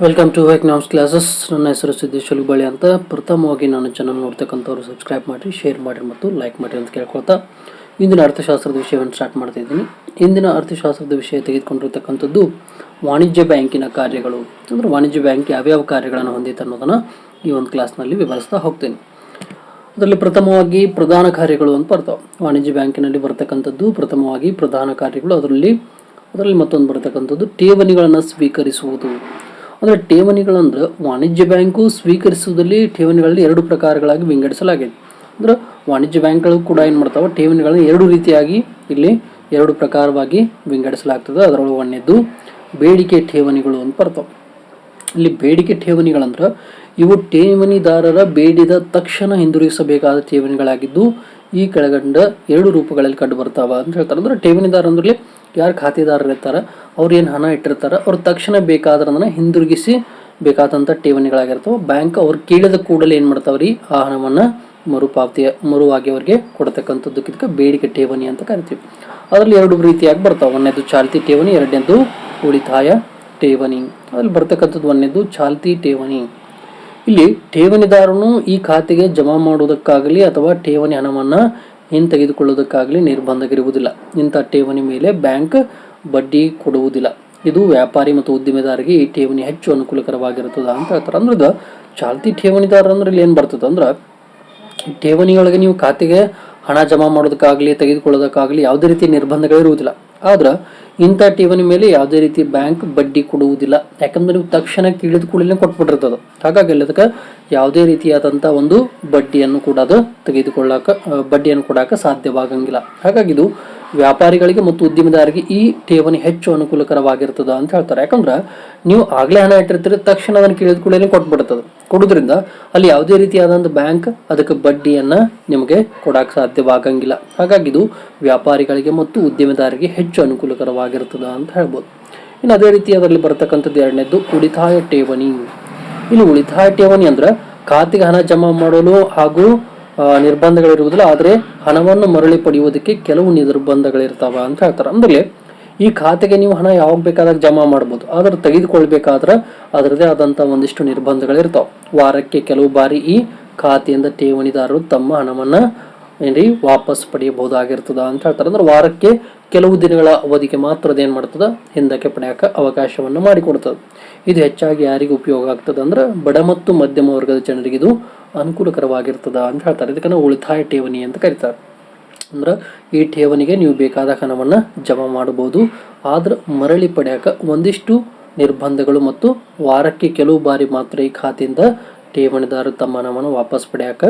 Welcome to economics classes ನನ್ನ ಹೆಸರು ಸಿದ್ದೇಶ್ ಬಳಿ ಅಂತ. ಪ್ರಥಮವಾಗಿ ನಾನು ಚಾನಲ್ ನೋಡ್ತಕ್ಕಂಥವ್ರು ಸಬ್ಸ್ಕ್ರೈಬ್ ಮಾಡಿ ಶೇರ್ ಮಾಡಿರಿ ಮತ್ತು ಲೈಕ್ ಮಾಡಿರಿ ಅಂತ ಕೇಳ್ಕೊಳ್ತಾ ಇಂದಿನ ಅರ್ಥಶಾಸ್ತ್ರದ ವಿಷಯವನ್ನು ಸ್ಟಾರ್ಟ್ ಮಾಡ್ತಾ ಇದ್ದೀನಿ. ಇಂದಿನ ಅರ್ಥಶಾಸ್ತ್ರದ ವಿಷಯ ತೆಗೆದುಕೊಂಡಿರ್ತಕ್ಕಂಥದ್ದು ವಾಣಿಜ್ಯ ಬ್ಯಾಂಕಿನ ಕಾರ್ಯಗಳು. ಅಂದರೆ ವಾಣಿಜ್ಯ ಬ್ಯಾಂಕ್ ಯಾವ್ಯಾವ ಕಾರ್ಯಗಳನ್ನು ಹೊಂದಿತ್ತು ಅನ್ನೋದನ್ನು ಈ ಒಂದು ಕ್ಲಾಸ್ನಲ್ಲಿ ವಿವರಿಸ್ತಾ ಹೋಗ್ತೀನಿ. ಅದರಲ್ಲಿ ಪ್ರಥಮವಾಗಿ ಪ್ರಧಾನ ಕಾರ್ಯಗಳು ಅಂತ ಬರ್ತಾವೆ. ವಾಣಿಜ್ಯ ಬ್ಯಾಂಕಿನಲ್ಲಿ ಬರ್ತಕ್ಕಂಥದ್ದು ಪ್ರಥಮವಾಗಿ ಪ್ರಧಾನ ಕಾರ್ಯಗಳು. ಅದರಲ್ಲಿ ಅದರಲ್ಲಿ ಮತ್ತೊಂದು ಬರ್ತಕ್ಕಂಥದ್ದು ಠೇವಣಿಗಳನ್ನು ಸ್ವೀಕರಿಸುವುದು. ಅಂದರೆ ಠೇವಣಿಗಳಂದ್ರೆ ವಾಣಿಜ್ಯ ಬ್ಯಾಂಕು ಸ್ವೀಕರಿಸುವುದರಲ್ಲಿ ಠೇವಣಿಗಳಲ್ಲಿ ಎರಡು ಪ್ರಕಾರಗಳಾಗಿ ವಿಂಗಡಿಸಲಾಗಿದೆ. ಅಂದ್ರೆ ವಾಣಿಜ್ಯ ಬ್ಯಾಂಕ್ಗಳು ಕೂಡ ಏನು ಮಾಡ್ತಾವೆ, ಠೇವಣಿಗಳನ್ನು ಎರಡು ರೀತಿಯಾಗಿ ಇಲ್ಲಿ ಎರಡು ಪ್ರಕಾರವಾಗಿ ವಿಂಗಡಿಸಲಾಗ್ತದೆ. ಅದರೊಳಗೆ ಒಂದೇದು ಬೇಡಿಕೆ ಠೇವಣಿಗಳು ಅಂತ ಬರ್ತಾವೆ. ಇಲ್ಲಿ ಬೇಡಿಕೆ ಠೇವಣಿಗಳಂದ್ರೆ ಇವು ಠೇವಣಿದಾರರ ಬೇಡಿದ ತಕ್ಷಣ ಹಿಂದಿರುಗಿಸಬೇಕಾದ ಠೇವಣಿಗಳಾಗಿದ್ದು ಈ ಕೆಳಗಂಡ ಎರಡು ರೂಪಗಳಲ್ಲಿ ಕಂಡು ಬರ್ತಾವ ಅಂತ ಹೇಳ್ತಾರೆ. ಅಂದ್ರೆ ಠೇವಣಿದಾರ ಅಂದ್ರೆ ಯಾರು ಖಾತೆದಾರರು ಇರ್ತಾರೆ, ಅವ್ರು ಏನು ಹಣ ಇಟ್ಟಿರ್ತಾರೆ, ಅವ್ರು ತಕ್ಷಣ ಬೇಕಾದ್ರದನ್ನ ಹಿಂದಿರುಗಿಸಿ ಬೇಕಾದಂಥ ಠೇವಣಿಗಳಾಗಿರ್ತಾವೆ. ಬ್ಯಾಂಕ್ ಅವ್ರು ಕೇಳಿದ ಕೂಡಲೇ ಏನು ಮಾಡ್ತಾವ್ರಿ? ಆ ಹಣವನ್ನು ಮರುಪಾವತಿ ಮರುವಾಗಿ ಅವ್ರಿಗೆ ಕೊಡ್ತಕ್ಕಂಥದ್ದಕ್ಕೆ ಇದಕ್ಕೆ ಬೇಡಿಕೆ ಠೇವಣಿ ಅಂತ ಕರಿತೀವಿ. ಅದರಲ್ಲಿ ಎರಡು ರೀತಿಯಾಗಿ ಬರ್ತಾವೆ. ಒಂದನೇದು ಚಾಲ್ತಿ ಠೇವಣಿ, ಎರಡನೇದು ಉಳಿತಾಯ ಠೇವಣಿ. ಅದ್ರಲ್ಲಿ ಬರ್ತಕ್ಕಂಥದ್ದು ಒಂದನೇದು ಚಾಲ್ತಿ ಠೇವಣಿ. ಇಲ್ಲಿ ಠೇವಣಿದಾರನು ಈ ಖಾತೆಗೆ ಜಮಾ ಮಾಡುವುದಕ್ಕಾಗಲಿ ಅಥವಾ ಠೇವಣಿ ಹಣವನ್ನು ಹಿಂತೆಗೆದುಕೊಳ್ಳುವುದಕ್ಕಾಗಲಿ ನಿರ್ಬಂಧವಿರುವುದಿಲ್ಲ ಇಂಥ ಠೇವಣಿ ಮೇಲೆ ಬ್ಯಾಂಕ್ ಬಡ್ಡಿ ಕೊಡುವುದಿಲ್ಲ. ಇದು ವ್ಯಾಪಾರಿ ಮತ್ತು ಉದ್ದಿಮೆದಾರರಿಗೆ ಈ ಠೇವಣಿ ಹೆಚ್ಚು ಅನುಕೂಲಕರವಾಗಿರುತ್ತದೆ ಅಂತ ಹೇಳ್ತಾರೆ. ಅಂದ್ರೆ ಚಾಲ್ತಿ ಠೇವಣಿದಾರ ಅಂದ್ರೆ ಇಲ್ಲಿ ಏನು ಬರ್ತದೆ ಅಂದ್ರೆ ಠೇವಣಿಯೊಳಗೆ ನೀವು ಖಾತೆಗೆ ಹಣ ಜಮಾ ಮಾಡೋದಕ್ಕಾಗಲಿ, ತೆಗೆದುಕೊಳ್ಳೋದಕ್ಕಾಗಲಿ ಯಾವುದೇ ರೀತಿ ನಿರ್ಬಂಧಗಳಿರುವುದಿಲ್ಲ. ಆದ್ರೆ ಇಂಥ ಠೇವಣಿ ಮೇಲೆ ಯಾವುದೇ ರೀತಿ ಬ್ಯಾಂಕ್ ಬಡ್ಡಿ ಕೊಡುವುದಿಲ್ಲ. ಯಾಕಂದ್ರೆ ನೀವು ತಕ್ಷಣ ಕೇಳಿದ ಕೂಡಲೇ ಕೊಟ್ಬಿಟ್ಟಿರ್ತದೆ ಹಾಗಾಗಿ ಅದಕ್ಕೆ ಯಾವುದೇ ರೀತಿಯಾದಂಥ ಒಂದು ಬಡ್ಡಿಯನ್ನು ಕೂಡ ಅದು ತೆಗೆದುಕೊಳ್ಳಾಕ ಬಡ್ಡಿಯನ್ನು ಕೊಡಾಕ ಸಾಧ್ಯವಾಗಂಗಿಲ್ಲ. ಹಾಗಾಗಿ ಇದು ವ್ಯಾಪಾರಿಗಳಿಗೆ ಮತ್ತು ಉದ್ಯಮದಾರಿಗೆ ಈ ಠೇವಣಿ ಹೆಚ್ಚು ಅನುಕೂಲಕರವಾಗಿರ್ತದ ಅಂತ ಹೇಳ್ತಾರೆ. ಯಾಕಂದ್ರೆ ನೀವು ಆಗಲೇ ಹಣ ಇಟ್ಟಿರ್ತೀರಿ, ತಕ್ಷಣ ಅದನ್ನು ಕೇಳಿದ ಕೂಡಲೇ ಕೊಟ್ಬಿಡ್ತದೆ. ಕೊಡೋದ್ರಿಂದ ಅಲ್ಲಿ ಯಾವುದೇ ರೀತಿಯಾದಂಥ ಬ್ಯಾಂಕ್ ಅದಕ್ಕೆ ಬಡ್ಡಿಯನ್ನು ನಿಮಗೆ ಕೊಡೋಕ್ಕೆ ಸಾಧ್ಯವಾಗಂಗಿಲ್ಲ. ಹಾಗಾಗಿ ಇದು ವ್ಯಾಪಾರಿಗಳಿಗೆ ಮತ್ತು ಉದ್ಯಮದಾರರಿಗೆ ಹೆಚ್ಚು ಅನುಕೂಲಕರವಾಗಿರ್ತದ ಅಂತ ಹೇಳ್ಬೋದು. ಇನ್ನು ಅದೇ ರೀತಿ ಅದರಲ್ಲಿ ಬರ್ತಕ್ಕಂಥದ್ದು ಎರಡನೇದ್ದು ಉಳಿತಾಯ ಠೇವಣಿ. ಇಲ್ಲಿ ಉಳಿತಾಯ ಠೇವಣಿ ಅಂದ್ರೆ ಖಾತೆಗೆ ಹಣ ಜಮಾ ಮಾಡಲು ಹಾಗೂ ನಿರ್ಬಂಧಗಳಿರುವುದಿಲ್ಲ, ಆದರೆ ಹಣವನ್ನು ಮರಳಿ ಪಡೆಯುವುದಕ್ಕೆ ಕೆಲವು ನಿರ್ಬಂಧಗಳಿರ್ತಾವ ಅಂತ ಹೇಳ್ತಾರೆ. ಅಂದ್ರೆ ಈ ಖಾತೆಗೆ ನೀವು ಹಣ ಯಾವಾಗ ಬೇಕಾದಾಗ ಜಮಾ ಮಾಡ್ಬೋದು. ಆದ್ರೆ ತೆಗೆದುಕೊಳ್ಬೇಕಾದ್ರೆ ಅದರದೇ ಆದಂಥ ಒಂದಿಷ್ಟು ನಿರ್ಬಂಧಗಳಿರ್ತಾವೆ. ವಾರಕ್ಕೆ ಕೆಲವು ಬಾರಿ ಈ ಖಾತೆಯಿಂದ ಠೇವಣಿದಾರರು ತಮ್ಮ ಹಣವನ್ನು ಏನ್ರಿ ವಾಪಸ್ ಪಡೆಯಬಹುದಾಗಿರ್ತದ ಅಂತ ಹೇಳ್ತಾರೆ. ಅಂದ್ರೆ ವಾರಕ್ಕೆ ಕೆಲವು ದಿನಗಳ ಅವಧಿಗೆ ಮಾತ್ರ ಅದೇನು ಮಾಡ್ತದೆ? ಹಿಂದಕ್ಕೆ ಪಡೆಯಕ್ಕೆ ಅವಕಾಶವನ್ನು ಮಾಡಿಕೊಡ್ತದೆ. ಇದು ಹೆಚ್ಚಾಗಿ ಯಾರಿಗೆ ಉಪಯೋಗ ಆಗ್ತದೆ ಅಂದ್ರೆ ಬಡ ಮತ್ತು ಮಧ್ಯಮ ವರ್ಗದ ಜನರಿಗೆ ಇದು ಅನುಕೂಲಕರವಾಗಿರ್ತದ ಅಂತ ಹೇಳ್ತಾರೆ. ಇದಕ್ಕೆ ಉಳಿತಾಯ ಠೇವಣಿ ಅಂತ ಕರೀತಾರೆ. ಅಂದ್ರೆ ಈ ಠೇವಣಿಗೆ ನೀವು ಬೇಕಾದ ಹಣವನ್ನು ಜಮಾ ಮಾಡಬಹುದು. ಆದ್ರೆ ಮರಳಿ ಪಡೆಯಕ ಒಂದಿಷ್ಟು ನಿರ್ಬಂಧಗಳು ಮತ್ತು ವಾರಕ್ಕೆ ಕೆಲವು ಬಾರಿ ಮಾತ್ರ ಈ ಖಾತೆಯಿಂದ ಠೇವಣಿದಾರ ತಮ್ಮ ಹಣವನ್ನು ವಾಪಸ್ ಪಡೆಯಕ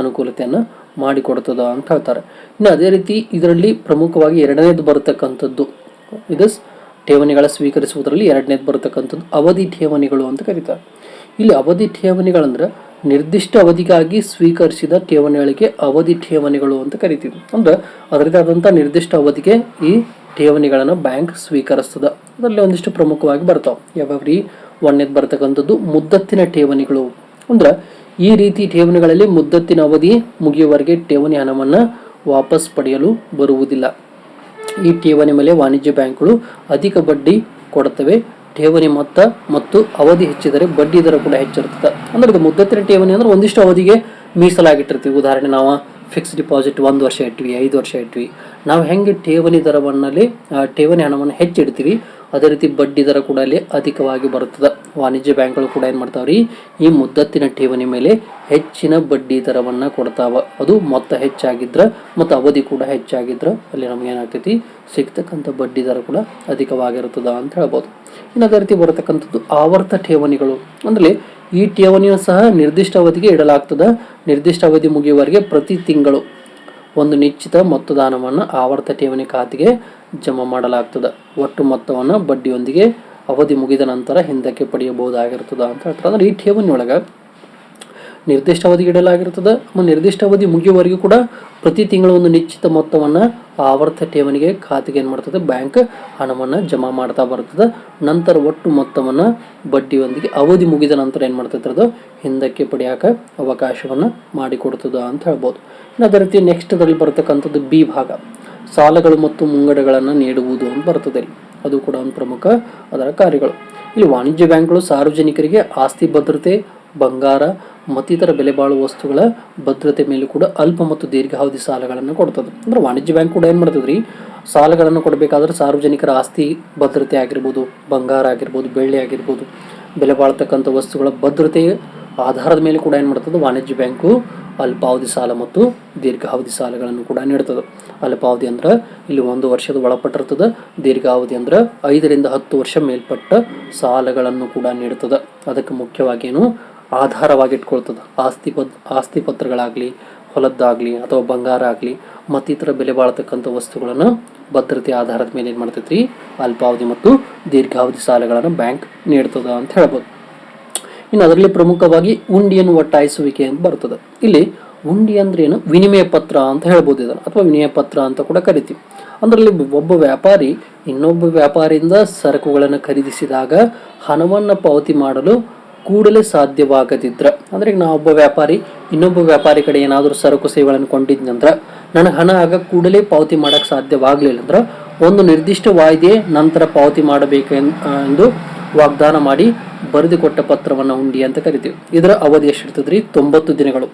ಅನುಕೂಲತೆಯನ್ನು ಮಾಡಿಕೊಡ್ತದ ಅಂತ ಹೇಳ್ತಾರೆ. ಇನ್ನು ಅದೇ ರೀತಿ ಇದರಲ್ಲಿ ಪ್ರಮುಖವಾಗಿ ಎರಡನೇದು ಬರತಕ್ಕಂಥದ್ದು. ಇದು ಠೇವಣಿಗಳ ಸ್ವೀಕರಿಸುವುದರಲ್ಲಿ ಎರಡನೇದು ಬರತಕ್ಕಂಥದ್ದು ಅವಧಿ ಠೇವಣಿಗಳು ಅಂತ ಕರೀತಾರೆ. ಇಲ್ಲಿ ಅವಧಿ ಠೇವಣಿಗಳಂದ್ರೆ ನಿರ್ದಿಷ್ಟ ಅವಧಿಗಾಗಿ ಸ್ವೀಕರಿಸಿದ ಠೇವಣಿಗಳಿಗೆ ಅವಧಿ ಠೇವಣಿಗಳು ಅಂತ ಕರಿತೀವಿ. ಅಂದ್ರೆ ಅದರದೇ ಆದಂಥ ನಿರ್ದಿಷ್ಟ ಅವಧಿಗೆ ಈ ಠೇವಣಿಗಳನ್ನು ಬ್ಯಾಂಕ್ ಸ್ವೀಕರಿಸ್ತದ. ಅದರಲ್ಲಿ ಒಂದಿಷ್ಟು ಪ್ರಮುಖವಾಗಿ ಬರ್ತಾವೆ. ಯಾವ್ಯಾವ್ರಿ? ಒಂದನೇದು ಬರ್ತಕ್ಕಂಥದ್ದು ಮುದ್ದತ್ತಿನ ಠೇವಣಿಗಳು. ಅಂದ್ರೆ ಈ ರೀತಿ ಠೇವಣಿಗಳಲ್ಲಿ ಮುದ್ದತ್ತಿನ ಅವಧಿ ಮುಗಿಯುವವರೆಗೆ ಠೇವಣಿ ಹಣವನ್ನು ವಾಪಸ್ ಪಡೆಯಲು ಬರುವುದಿಲ್ಲ. ಈ ಠೇವಣಿ ಮೇಲೆ ವಾಣಿಜ್ಯ ಬ್ಯಾಂಕ್ಗಳು ಅಧಿಕ ಬಡ್ಡಿ ಕೊಡುತ್ತವೆ. ಠೇವಣಿ ಮೊತ್ತ ಮತ್ತು ಅವಧಿ ಹೆಚ್ಚಿದರೆ ಬಡ್ಡಿ ದರ ಕೂಡ ಹೆಚ್ಚಿರ್ತದೆ ಅಂದ್ರೆ ಇದು ಮುದ್ದತ್ತಿನ ಠೇವಣಿ ಅಂದ್ರೆ ಒಂದಿಷ್ಟು ಅವಧಿಗೆ ಮೀಸಲಾಗಿಟ್ಟಿರ್ತೀವಿ. ಉದಾಹರಣೆ ನಾವು ಫಿಕ್ಸ್ ಡಿಪಾಸಿಟ್ ಒಂದು ವರ್ಷ ಇಟ್ವಿ, ಐದು ವರ್ಷ ಇಟ್ವಿ. ನಾವು ಹೆಂಗೆ ಠೇವಣಿ ದರವನ್ನಲ್ಲಿ ಠೇವಣಿ ಹಣವನ್ನು ಹೆಚ್ಚಿಡ್ತೀವಿ, ಅದೇ ರೀತಿ ಬಡ್ಡಿ ದರ ಕೂಡ ಅಲ್ಲಿ ಅಧಿಕವಾಗಿ ಬರುತ್ತದೆ. ವಾಣಿಜ್ಯ ಬ್ಯಾಂಕ್ಗಳು ಕೂಡ ಏನು ಮಾಡ್ತಾವ್ರಿ? ಈ ಮುದ್ದತ್ತಿನ ಠೇವಣಿ ಮೇಲೆ ಹೆಚ್ಚಿನ ಬಡ್ಡಿ ದರವನ್ನು ಕೊಡ್ತಾವ. ಅದು ಮೊತ್ತ ಹೆಚ್ಚಾಗಿದ್ರೆ ಮತ್ತು ಅವಧಿ ಕೂಡ ಹೆಚ್ಚಾಗಿದ್ರೆ ಅಲ್ಲಿ ನಮ್ಗೆ ಏನಾಗ್ತೈತಿ? ಸಿಗ್ತಕ್ಕಂಥ ಬಡ್ಡಿ ದರ ಕೂಡ ಅಧಿಕವಾಗಿರ್ತದ ಅಂತ ಹೇಳ್ಬೋದು. ಇನ್ನು ಅದೇ ರೀತಿ ಬರತಕ್ಕಂಥದ್ದು ಆವರ್ತ ಠೇವಣಿಗಳು. ಅಂದರೆ ಈ ಠೇವಣಿಯು ಸಹ ನಿರ್ದಿಷ್ಟ ಅವಧಿಗೆ ಇಡಲಾಗ್ತದೆ. ನಿರ್ದಿಷ್ಟ ಅವಧಿ ಮುಗಿಯುವವರೆಗೆ ಪ್ರತಿ ತಿಂಗಳು ಒಂದು ನಿಶ್ಚಿತ ಮೊತ್ತದಾನವನ್ನು ಆವರ್ತ ಠೇವಣಿ ಖಾತೆಗೆ ಜಮಾ ಮಾಡಲಾಗ್ತದೆ. ಒಟ್ಟು ಮೊತ್ತವನ್ನು ಬಡ್ಡಿಯೊಂದಿಗೆ ಅವಧಿ ಮುಗಿದ ನಂತರ ಹಿಂದಕ್ಕೆ ಪಡೆಯಬಹುದಾಗಿರ್ತದ ಅಂತ ಹೇಳ್ತಾರೆ. ಅಂದರೆ ಈ ಠೇವಣಿಯೊಳಗೆ ನಿರ್ದಿಷ್ಟ ಅವಧಿಗೆ ಇಡಲಾಗಿರ್ತದೆ ಮತ್ತು ನಿರ್ದಿಷ್ಟ ಅವಧಿ ಮುಗಿಯುವವರೆಗೂ ಕೂಡ ಪ್ರತಿ ತಿಂಗಳು ಒಂದು ನಿಶ್ಚಿತ ಮೊತ್ತವನ್ನು ಆವರ್ತ ಠೇವಣಿಗೆ ಖಾತೆಗೆ ಏನು ಮಾಡ್ತದೆ? ಬ್ಯಾಂಕ್ ಹಣವನ್ನು ಜಮಾ ಮಾಡ್ತಾ ಬರ್ತದೆ. ನಂತರ ಒಟ್ಟು ಮೊತ್ತವನ್ನು ಬಡ್ಡಿಯೊಂದಿಗೆ ಅವಧಿ ಮುಗಿದ ನಂತರ ಏನು ಮಾಡ್ತೈತೆ ಅದು? ಹಿಂದಕ್ಕೆ ಪಡೆಯಾಕ ಅವಕಾಶವನ್ನು ಮಾಡಿಕೊಡ್ತದ ಅಂತ ಹೇಳ್ಬೋದು. ಅದೇ ರೀತಿ ನೆಕ್ಸ್ಟ್ ಅದರಲ್ಲಿ ಬರ್ತಕ್ಕಂಥದ್ದು ಬಿ ಭಾಗ. ಸಾಲಗಳು ಮತ್ತು ಮುಂಗಡಗಳನ್ನು ನೀಡುವುದು ಅಂತ ಬರ್ತದೆ. ಅದು ಕೂಡ ಒಂದು ಪ್ರಮುಖ ಅದರ ಕಾರ್ಯಗಳು. ಇಲ್ಲಿ ವಾಣಿಜ್ಯ ಬ್ಯಾಂಕ್ಗಳು ಸಾರ್ವಜನಿಕರಿಗೆ ಆಸ್ತಿ ಭದ್ರತೆ ಬಂಗಾರ ಮತ್ತಿತರ ಬೆಲೆ ಬಾಳುವ ವಸ್ತುಗಳ ಭದ್ರತೆ ಮೇಲೆ ಕೂಡ ಅಲ್ಪ ಮತ್ತು ದೀರ್ಘಾವಧಿ ಸಾಲಗಳನ್ನು ಕೊಡ್ತದೆ. ಅಂದ್ರೆ ವಾಣಿಜ್ಯ ಬ್ಯಾಂಕ್ ಕೂಡ ಏನು ಮಾಡ್ತದ್ರಿ? ಸಾಲಗಳನ್ನು ಕೊಡಬೇಕಾದ್ರೆ ಸಾರ್ವಜನಿಕರ ಆಸ್ತಿ ಭದ್ರತೆ ಆಗಿರ್ಬೋದು, ಬಂಗಾರ ಆಗಿರ್ಬೋದು, ಬೆಳ್ಳಿ ಆಗಿರ್ಬೋದು, ಬೆಲೆ ಬಾಳ್ತಕ್ಕಂಥ ವಸ್ತುಗಳ ಭದ್ರತೆ ಆಧಾರದ ಮೇಲೆ ಕೂಡ ಏನು ಮಾಡ್ತದೆ? ವಾಣಿಜ್ಯ ಬ್ಯಾಂಕು ಅಲ್ಪಾವಧಿ ಸಾಲ ಮತ್ತು ದೀರ್ಘಾವಧಿ ಸಾಲಗಳನ್ನು ಕೂಡ ನೀಡ್ತದೆ. ಅಲ್ಪಾವಧಿ ಅಂದ್ರೆ ಇಲ್ಲಿ ಒಂದು ವರ್ಷದ ಒಳಪಟ್ಟಿರ್ತದೆ, ದೀರ್ಘಾವಧಿ ಅಂದ್ರೆ ಐದರಿಂದ ಹತ್ತು ವರ್ಷ ಮೇಲ್ಪಟ್ಟ ಸಾಲಗಳನ್ನು ಕೂಡ ನೀಡ್ತದೆ. ಅದಕ್ಕೆ ಮುಖ್ಯವಾಗಿ ಏನು? ಆಧಾರವಾಗಿ ಇಟ್ಕೊಳ್ತದೆ ಆಸ್ತಿ ಪತ್, ಆಸ್ತಿ ಪತ್ರಗಳಾಗಲಿ, ಹೊಲದ್ದಾಗಲಿ ಅಥವಾ ಬಂಗಾರ ಆಗಲಿ ಮತ್ತಿತರ ಬೆಲೆ ಬಾಳ್ತಕ್ಕಂಥ ವಸ್ತುಗಳನ್ನು ಭದ್ರತೆ ಆಧಾರದ ಮೇಲೆ ಏನು ಮಾಡ್ತೈತ್ರಿ? ಅಲ್ಪಾವಧಿ ಮತ್ತು ದೀರ್ಘಾವಧಿ ಸಾಲಗಳನ್ನು ಬ್ಯಾಂಕ್ ನೀಡ್ತದ ಅಂತ ಹೇಳ್ಬೋದು. ಇನ್ನು ಅದರಲ್ಲಿ ಪ್ರಮುಖವಾಗಿ ಉಂಡಿಯನ್ನು ಒಟ್ಟಾಯಿಸುವಿಕೆ ಅಂತ ಬರ್ತದೆ. ಇಲ್ಲಿ ಉಂಡಿ ಅಂದ್ರೆ ಏನು? ವಿನಿಮಯ ಪತ್ರ ಅಂತ ಹೇಳ್ಬೋದು ಇದನ್ನು, ಅಥವಾ ವಿನಿಮಯ ಪತ್ರ ಅಂತ ಕೂಡ ಕರಿತೀವಿ. ಅದರಲ್ಲಿ ಒಬ್ಬ ವ್ಯಾಪಾರಿ ಇನ್ನೊಬ್ಬ ವ್ಯಾಪಾರಿಯಿಂದ ಸರಕುಗಳನ್ನು ಖರೀದಿಸಿದಾಗ ಹಣವನ್ನು ಪಾವತಿ ಮಾಡಲು ಕೂಡಲೇ ಸಾಧ್ಯವಾಗದಿದ್ರೆ. ಅಂದ್ರೆ ಈಗ ನಾ ಒಬ್ಬ ವ್ಯಾಪಾರಿ, ಇನ್ನೊಬ್ಬ ವ್ಯಾಪಾರಿ ಕಡೆ ಏನಾದರೂ ಸರಕು ಸೇವೆಗಳನ್ನು ಕೊಂಡಿದ್ನಂದ್ರ ನನಗೆ ಹಣ ಆಗ ಕೂಡಲೇ ಪಾವತಿ ಮಾಡಕ್ಕೆ ಸಾಧ್ಯವಾಗಲಿಲ್ಲ ಅಂದ್ರೆ, ಒಂದು ನಿರ್ದಿಷ್ಟ ವಾಯ್ದೆ ನಂತರ ಪಾವತಿ ಮಾಡಬೇಕು ಎಂದು ವಾಗ್ದಾನ ಮಾಡಿ ಬರೆದುಕೊಟ್ಟ ಪತ್ರವನ್ನು ಉಂಡಿ ಅಂತ ಕರಿತೀವಿ. ಇದರ ಅವಧಿ ಎಷ್ಟಿರ್ತದ್ರಿ? ತೊಂಬತ್ತು ದಿನಗಳು.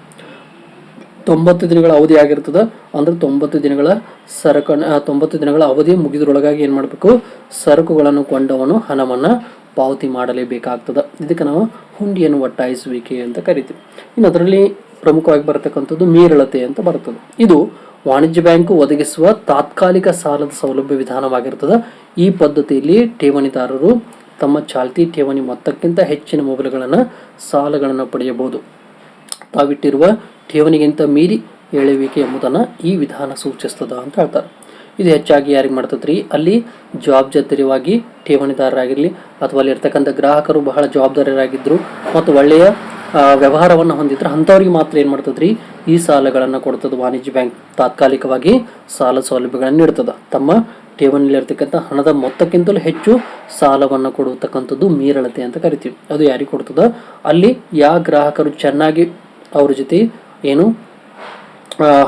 ತೊಂಬತ್ತು ದಿನಗಳ ಅವಧಿ ಆಗಿರ್ತದೆ, ಅಂದ್ರೆ ತೊಂಬತ್ತು ದಿನಗಳ ಸರಕು ತೊಂಬತ್ತು ದಿನಗಳ ಅವಧಿ ಮುಗಿದ್ರೊಳಗಾಗಿ ಏನು ಮಾಡಬೇಕು? ಸರಕುಗಳನ್ನು ಕೊಂಡವನು ಹಣವನ್ನು ಪಾವತಿ ಮಾಡಲೇಬೇಕಾಗ್ತದೆ. ಇದಕ್ಕೆ ನಾವು ಹುಂಡಿಯನ್ನು ಒಟ್ಟಾಯಿಸುವಿಕೆ ಅಂತ ಕರಿತೀವಿ. ಇನ್ನು ಅದರಲ್ಲಿ ಪ್ರಮುಖವಾಗಿ ಬರತಕ್ಕಂಥದ್ದು ಮೀರಳತೆ ಅಂತ ಬರ್ತದೆ. ಇದು ವಾಣಿಜ್ಯ ಬ್ಯಾಂಕು ಒದಗಿಸುವ ತಾತ್ಕಾಲಿಕ ಸಾಲದ ಸೌಲಭ್ಯ ವಿಧಾನವಾಗಿರ್ತದೆ. ಈ ಪದ್ಧತಿಯಲ್ಲಿ ಠೇವಣಿದಾರರು ತಮ್ಮ ಚಾಲ್ತಿ ಠೇವಣಿ ಮೊತ್ತಕ್ಕಿಂತ ಹೆಚ್ಚಿನ ಮೊಬೈಲ್ಗಳನ್ನು ಸಾಲಗಳನ್ನು ಪಡೆಯಬಹುದು. ತಾವಿಟ್ಟಿರುವ ಠೇವಣಿಗಿಂತ ಮೀರಿ ಎಳೆಯುವಿಕೆ ಎಂಬುದನ್ನು ಈ ವಿಧಾನ ಸೂಚಿಸ್ತದ ಅಂತ ಹೇಳ್ತಾರೆ. ಇದು ಹೆಚ್ಚಾಗಿ ಯಾರಿಗೆ ಮಾಡ್ತದ್ರಿ? ಅಲ್ಲಿ ಜವಾಬ್ದಾರಿಯಾಗಿ ಠೇವಣಿದಾರರಾಗಿರಲಿ ಅಥವಾ ಅಲ್ಲಿ ಇರ್ತಕ್ಕಂಥ ಗ್ರಾಹಕರು ಬಹಳ ಜವಾಬ್ದಾರರಾಗಿದ್ದರು ಮತ್ತು ಒಳ್ಳೆಯ ವ್ಯವಹಾರವನ್ನು ಹೊಂದಿದ್ರೆ ಅಂಥವ್ರಿಗೆ ಮಾತ್ರ ಏನು ಮಾಡ್ತದ್ರಿ? ಈ ಸಾಲಗಳನ್ನು ಕೊಡ್ತದೆ ವಾಣಿಜ್ಯ ಬ್ಯಾಂಕ್ ತಾತ್ಕಾಲಿಕವಾಗಿ ಸಾಲ ಸೌಲಭ್ಯಗಳನ್ನು ನೀಡ್ತದೆ. ತಮ್ಮ ಠೇವಣಿಯಲ್ಲಿರ್ತಕ್ಕಂಥ ಹಣದ ಮೊತ್ತಕ್ಕಿಂತಲೂ ಹೆಚ್ಚು ಸಾಲವನ್ನು ಕೊಡತಕ್ಕಂಥದ್ದು ಮೀರಳತೆ ಅಂತ ಕರಿತೀವಿ. ಅದು ಯಾರಿಗೆ ಕೊಡ್ತದ? ಅಲ್ಲಿ ಯಾವ ಗ್ರಾಹಕರು ಚೆನ್ನಾಗಿ ಅವ್ರ ಜೊತೆ ಏನು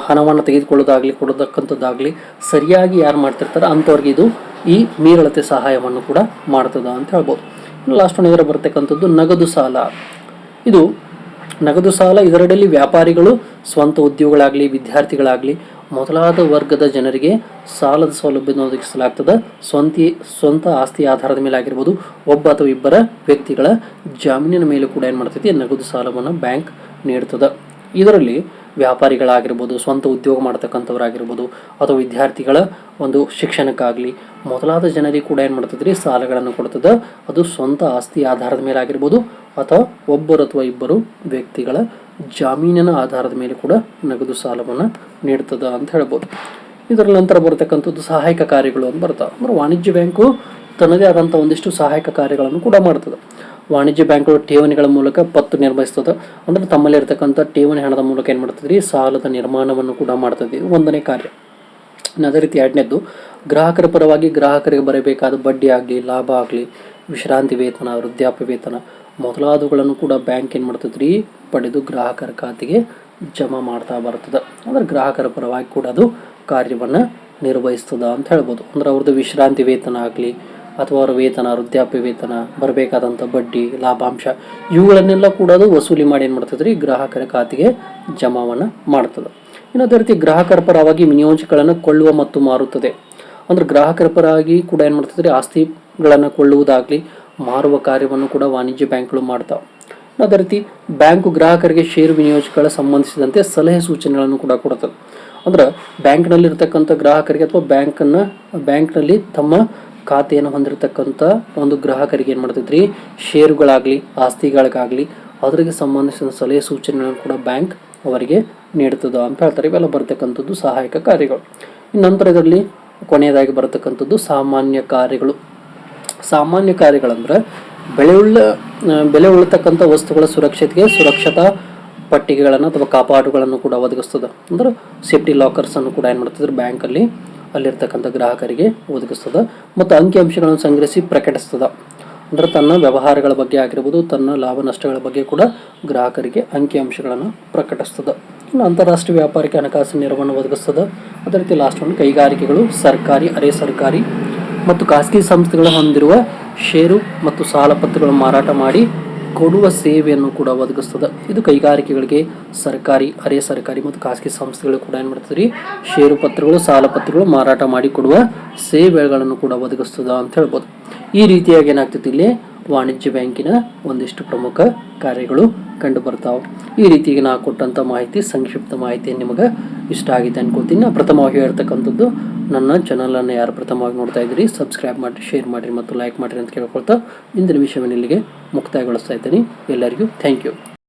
ಹಣವನ್ನು ತೆಗೆದುಕೊಳ್ಳೋದಾಗಲಿ ಕೊಡತಕ್ಕಂಥದ್ದಾಗಲಿ ಸರಿಯಾಗಿ ಯಾರು ಮಾಡ್ತಿರ್ತಾರೆ ಅಂಥವ್ರಿಗೆ ಇದು ಈ ಮೀರಳತೆ ಸಹಾಯವನ್ನು ಕೂಡ ಮಾಡ್ತದ ಅಂತ ಹೇಳ್ಬೋದು. ಲಾಸ್ಟ್ ಒನ್ ಇದರ ಬರ್ತಕ್ಕಂಥದ್ದು ನಗದು ಸಾಲ. ಇದು ನಗದು ಸಾಲ ಇದರಡಲ್ಲಿ ವ್ಯಾಪಾರಿಗಳು, ಸ್ವಂತ ಉದ್ಯೋಗಗಳಾಗಲಿ, ವಿದ್ಯಾರ್ಥಿಗಳಾಗಲಿ, ಮೊದಲಾದ ವರ್ಗದ ಜನರಿಗೆ ಸಾಲದ ಸೌಲಭ್ಯವನ್ನು ಒದಗಿಸಲಾಗ್ತದೆ. ಸ್ವಂತ ಸ್ವಂತ ಆಸ್ತಿ ಆಧಾರದ ಮೇಲೆ ಆಗಿರ್ಬೋದು, ಒಬ್ಬ ಅಥವಾ ಇಬ್ಬರ ವ್ಯಕ್ತಿಗಳ ಜಾಮೀನಿನ ಮೇಲೂ ಕೂಡ ಏನು ಮಾಡ್ತೈತಿ, ನಗದು ಸಾಲವನ್ನು ಬ್ಯಾಂಕ್ ನೀಡ್ತದೆ. ಇದರಲ್ಲಿ ವ್ಯಾಪಾರಿಗಳಾಗಿರ್ಬೋದು, ಸ್ವಂತ ಉದ್ಯೋಗ ಮಾಡ್ತಕ್ಕಂಥವ್ರಾಗಿರ್ಬೋದು ಅಥವಾ ವಿದ್ಯಾರ್ಥಿಗಳ ಒಂದು ಶಿಕ್ಷಣಕ್ಕಾಗಲಿ, ಮೊದಲಾದ ಜನರಿಗೆ ಕೂಡ ಏನು ಮಾಡ್ತದ್ರಿ ಸಾಲಗಳನ್ನು ಕೊಡ್ತದೆ. ಅದು ಸ್ವಂತ ಆಸ್ತಿ ಆಧಾರದ ಮೇಲೆ ಆಗಿರ್ಬೋದು ಅಥವಾ ಒಬ್ಬರು ಅಥವಾ ಇಬ್ಬರು ವ್ಯಕ್ತಿಗಳ ಜಾಮೀನಿನ ಆಧಾರದ ಮೇಲೆ ಕೂಡ ನಗದು ಸಾಲವನ್ನು ನೀಡ್ತದೆ ಅಂತ ಹೇಳ್ಬೋದು. ಇದರ ನಂತರ ಬರತಕ್ಕಂಥದ್ದು ಸಹಾಯಕ ಕಾರ್ಯಗಳು ಅಂತ ಬರ್ತಾವೆ. ಅಂದ್ರೆ ವಾಣಿಜ್ಯ ಬ್ಯಾಂಕು ತನ್ನದೇ ಆದಂಥ ಒಂದಿಷ್ಟು ಸಹಾಯಕ ಕಾರ್ಯಗಳನ್ನು ಕೂಡ ಮಾಡ್ತದೆ. ವಾಣಿಜ್ಯ ಬ್ಯಾಂಕ್ಗಳು ಠೇವಣಿಗಳ ಮೂಲಕ ಪತ್ತು ನಿರ್ವಹಿಸ್ತದೆ. ಅಂದ್ರೆ ತಮ್ಮಲ್ಲಿ ಇರತಕ್ಕಂಥ ಠೇವಣಿ ಹಣದ ಮೂಲಕ ಏನು ಮಾಡ್ತದ್ರಿ ಸಾಲದ ನಿರ್ಮಾಣವನ್ನು ಕೂಡ ಮಾಡ್ತದೆ. ಒಂದನೇ ಕಾರ್ಯ. ಅದೇ ರೀತಿ ಎರಡನೇದ್ದು, ಗ್ರಾಹಕರ ಪರವಾಗಿ ಗ್ರಾಹಕರಿಗೆ ಬರಬೇಕಾದ ಬಡ್ಡಿ ಆಗಲಿ, ಲಾಭ ಆಗಲಿ, ವಿಶ್ರಾಂತಿ ವೇತನ, ವೃದ್ಧಾಪ್ಯ ವೇತನ ಮೊದಲಾದವುಗಳನ್ನು ಕೂಡ ಬ್ಯಾಂಕ್ ಏನು ಮಾಡ್ತದ್ರಿ ಪಡೆದು ಗ್ರಾಹಕರ ಖಾತೆಗೆ ಜಮಾ ಮಾಡ್ತಾ ಬರ್ತದೆ. ಅಂದ್ರೆ ಗ್ರಾಹಕರ ಪರವಾಗಿ ಕೂಡ ಅದು ಕಾರ್ಯವನ್ನು ನಿರ್ವಹಿಸ್ತದ ಅಂತ ಹೇಳ್ಬೋದು. ಅಂದ್ರೆ ಅವ್ರದ್ದು ವಿಶ್ರಾಂತಿ ವೇತನ ಆಗಲಿ ಅಥವಾ ಅವರ ವೇತನ, ವೃದ್ಧಾಪ್ಯ ವೇತನ, ಬರಬೇಕಾದಂಥ ಬಡ್ಡಿ, ಲಾಭಾಂಶ, ಇವುಗಳನ್ನೆಲ್ಲ ಕೂಡ ಅದು ವಸೂಲಿ ಮಾಡಿ ಏನು ಮಾಡ್ತದೆ ರೀ ಗ್ರಾಹಕರ ಖಾತೆಗೆ ಜಮಾವನ್ನು ಮಾಡ್ತದೆ. ಇನ್ನು ಅದೇ ರೀತಿ ಗ್ರಾಹಕರ ಪರವಾಗಿ ವಿನಿಯೋಜಕಗಳನ್ನು ಕೊಳ್ಳುವ ಮತ್ತು ಮಾರುತ್ತದೆ. ಅಂದ್ರೆ ಗ್ರಾಹಕರ ಪರವಾಗಿ ಕೂಡ ಏನು ಮಾಡ್ತದೆ ರೀ ಆಸ್ತಿಗಳನ್ನು ಕೊಳ್ಳುವುದಾಗಲಿ ಮಾರುವ ಕಾರ್ಯವನ್ನು ಕೂಡ ವಾಣಿಜ್ಯ ಬ್ಯಾಂಕ್ಗಳು ಮಾಡ್ತಾವೆ. ಅದೇ ರೀತಿ ಬ್ಯಾಂಕು ಗ್ರಾಹಕರಿಗೆ ಷೇರು ವಿನಿಯೋಜಕಗಳ ಸಂಬಂಧಿಸಿದಂತೆ ಸಲಹೆ ಸೂಚನೆಗಳನ್ನು ಕೂಡ ಕೊಡ್ತದೆ. ಅಂದ್ರೆ ಬ್ಯಾಂಕ್ನಲ್ಲಿರ್ತಕ್ಕಂಥ ಗ್ರಾಹಕರಿಗೆ ಅಥವಾ ಬ್ಯಾಂಕನ್ನು, ಬ್ಯಾಂಕ್ನಲ್ಲಿ ತಮ್ಮ ಖಾತೆಯನ್ನು ಹೊಂದಿರತಕ್ಕಂಥ ಒಂದು ಗ್ರಾಹಕರಿಗೆ ಏನು ಮಾಡ್ತೈತ್ರಿ? ಷೇರುಗಳಾಗಲಿ ಆಸ್ತಿಗಳಿಗಾಗಲಿ ಅದರಿಗೆ ಸಂಬಂಧಿಸಿದ ಸಲಹೆ ಸೂಚನೆಗಳನ್ನು ಕೂಡ ಬ್ಯಾಂಕ್ ಅವರಿಗೆ ನೀಡ್ತದ ಅಂತ ಹೇಳ್ತಾರೆ. ಇವೆಲ್ಲ ಬರ್ತಕ್ಕಂಥದ್ದು ಸಹಾಯಕ ಕಾರ್ಯಗಳು. ನಂತರ ಇದರಲ್ಲಿ ಕೊನೆಯದಾಗಿ ಬರತಕ್ಕಂಥದ್ದು ಸಾಮಾನ್ಯ ಕಾರ್ಯಗಳು. ಸಾಮಾನ್ಯ ಕಾರ್ಯಗಳಂದ್ರೆ ಬೆಲೆ ಉಳ್ಳ ಬೆಲೆ ಉಳ್ಳತಕ್ಕಂಥ ವಸ್ತುಗಳ ಸುರಕ್ಷತೆಗೆ ಸುರಕ್ಷತಾ ಪಟ್ಟಿಗೆಗಳನ್ನು ಅಥವಾ ಕಾಪಾಡುಗಳನ್ನು ಕೂಡ ಒದಗಿಸ್ತದೆ. ಅಂದ್ರೆ ಸೇಫ್ಟಿ ಲಾಕರ್ಸನ್ನು ಕೂಡ ಏನು ಮಾಡ್ತಿದ್ರು ಬ್ಯಾಂಕಲ್ಲಿ ಅಲ್ಲಿರ್ತಕ್ಕಂಥ ಗ್ರಾಹಕರಿಗೆ ಒದಗಿಸ್ತದೆ ಮತ್ತು ಅಂಕಿಅಂಶಗಳನ್ನು ಸಂಗ್ರಹಿಸಿ ಪ್ರಕಟಿಸ್ತದೆ. ಅಂದ್ರೆ ತನ್ನ ವ್ಯವಹಾರಗಳ ಬಗ್ಗೆ ಆಗಿರ್ಬೋದು, ತನ್ನ ಲಾಭ ನಷ್ಟಗಳ ಬಗ್ಗೆ ಕೂಡ ಗ್ರಾಹಕರಿಗೆ ಅಂಕಿಅಂಶಗಳನ್ನು ಪ್ರಕಟಿಸ್ತದೆ. ಇನ್ನು ಅಂತಾರಾಷ್ಟ್ರೀಯ ವ್ಯಾಪಾರಕ್ಕೆ ಹಣಕಾಸಿನ ನೆರವನ್ನು ಒದಗಿಸ್ತದೆ. ಅದೇ ರೀತಿ ಲಾಸ್ಟ್ ಒಂದು ಕೈಗಾರಿಕೆಗಳು, ಸರ್ಕಾರಿ, ಅರೆ ಸರ್ಕಾರಿ ಮತ್ತು ಖಾಸಗಿ ಸಂಸ್ಥೆಗಳು ಹೊಂದಿರುವ ಷೇರು ಮತ್ತು ಸಾಲ ಪತ್ರಗಳನ್ನು ಮಾರಾಟ ಮಾಡಿ ಕೊಡುವ ಸೇವೆಯನ್ನು ಕೂಡ ಒದಗಿಸ್ತದೆ. ಇದು ಕೈಗಾರಿಕೆಗಳಿಗೆ ಸರ್ಕಾರಿ ಅರೆ ಸರ್ಕಾರಿ ಮತ್ತು ಖಾಸಗಿ ಸಂಸ್ಥೆಗಳು ಕೂಡ ಏನು ಮಾಡ್ತದೆ ರೀ? ಷೇರು ಪತ್ರಗಳು, ಸಾಲ ಪತ್ರಗಳು ಮಾರಾಟ ಮಾಡಿ ಕೊಡುವ ಸೇವೆಗಳನ್ನು ಕೂಡ ಒದಗಿಸ್ತದ ಅಂತ ಹೇಳ್ಬೋದು. ಈ ರೀತಿಯಾಗಿ ಏನಾಗ್ತದೆ ಇಲ್ಲಿ ವಾಣಿಜ್ಯ ಬ್ಯಾಂಕಿನ ಒಂದಿಷ್ಟು ಪ್ರಮುಖ ಕಾರ್ಯಗಳು ಕಂಡು ಬರ್ತಾವೆ ಈ ರೀತಿಯಾಗಿ ನಾ ಕೊಟ್ಟಂಥ ಮಾಹಿತಿ, ಸಂಕ್ಷಿಪ್ತ ಮಾಹಿತಿ ನಿಮಗೆ ಇಷ್ಟ ಆಗಿದೆ ಅನ್ಕೋತೀನಿ. ನಾ ಪ್ರಥಮವಾಗಿ ಹೇಳ್ತಕ್ಕಂಥದ್ದು ನನ್ನ ಚಾನಲನ್ನು ಯಾರು ಪ್ರಥಮವಾಗಿ ನೋಡ್ತಾ ಇದ್ದೀರಿ ಸಬ್ಸ್ಕ್ರೈಬ್ ಮಾಡಿ ಶೇರ್ ಮಾಡಿರಿ ಮತ್ತು ಲೈಕ್ ಮಾಡಿರಿ ಅಂತ ಕೇಳ್ಕೊಳ್ತಾ ಇಂದಿನ ವಿಷಯವನ್ನು ಇಲ್ಲಿಗೆ ಮುಕ್ತಾಯಗೊಳಿಸ್ತಾ ಇದ್ದೀನಿ. ಎಲ್ಲರಿಗೂ ಥ್ಯಾಂಕ್ ಯು